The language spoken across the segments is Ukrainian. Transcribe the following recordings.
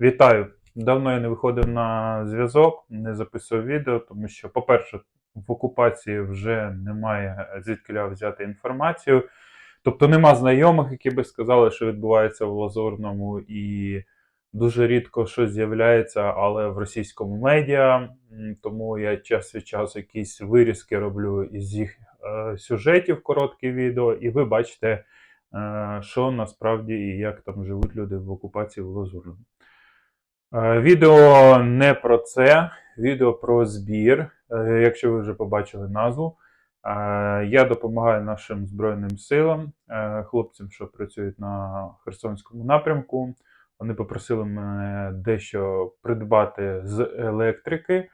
Вітаю! Давно я не виходив на зв'язок, не записував відео, тому що, по-перше, в окупації вже немає звідки взяти інформацію. Тобто нема знайомих, які би сказали, що відбувається в Лазурному, і дуже рідко щось з'являється, але в російському медіа. Тому я час від часу якісь вирізки роблю із їх е, сюжетів, короткі відео, і ви бачите, е, що насправді і як там живуть люди в окупації в Лазурному. Е, Відео не про це, відео про збір. Е, Якщо ви вже побачили назву, Е, я допомагаю нашим Збройним силам, хлопцям, що працюють на Херсонському напрямку. Вони попросили мене дещо придбати з електрики.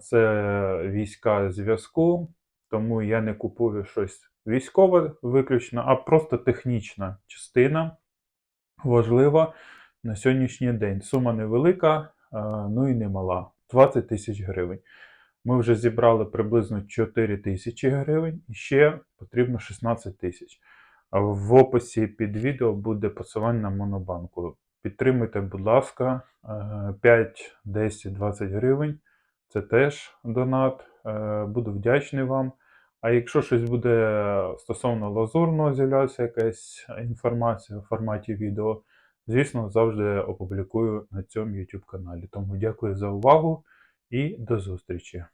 Це війська зв'язку, тому я не купую щось військове виключно, а просто технічна частина важлива на сьогоднішній день. Сума невелика, ну і немала 20 тисяч гривень. Ми вже зібрали приблизно 4 тисячі гривень і ще потрібно 16 тисяч. В описі під відео буде посилання на монобанку. Підтримуйте, будь ласка, е, 5, 10, 20 гривень. Це теж донат. Е, Буду вдячний вам. А якщо щось буде стосовно лазурного, з'являється якась інформація в форматі відео, звісно, завжди опублікую на цьому YouTube каналі. Тому дякую за увагу і до зустрічі.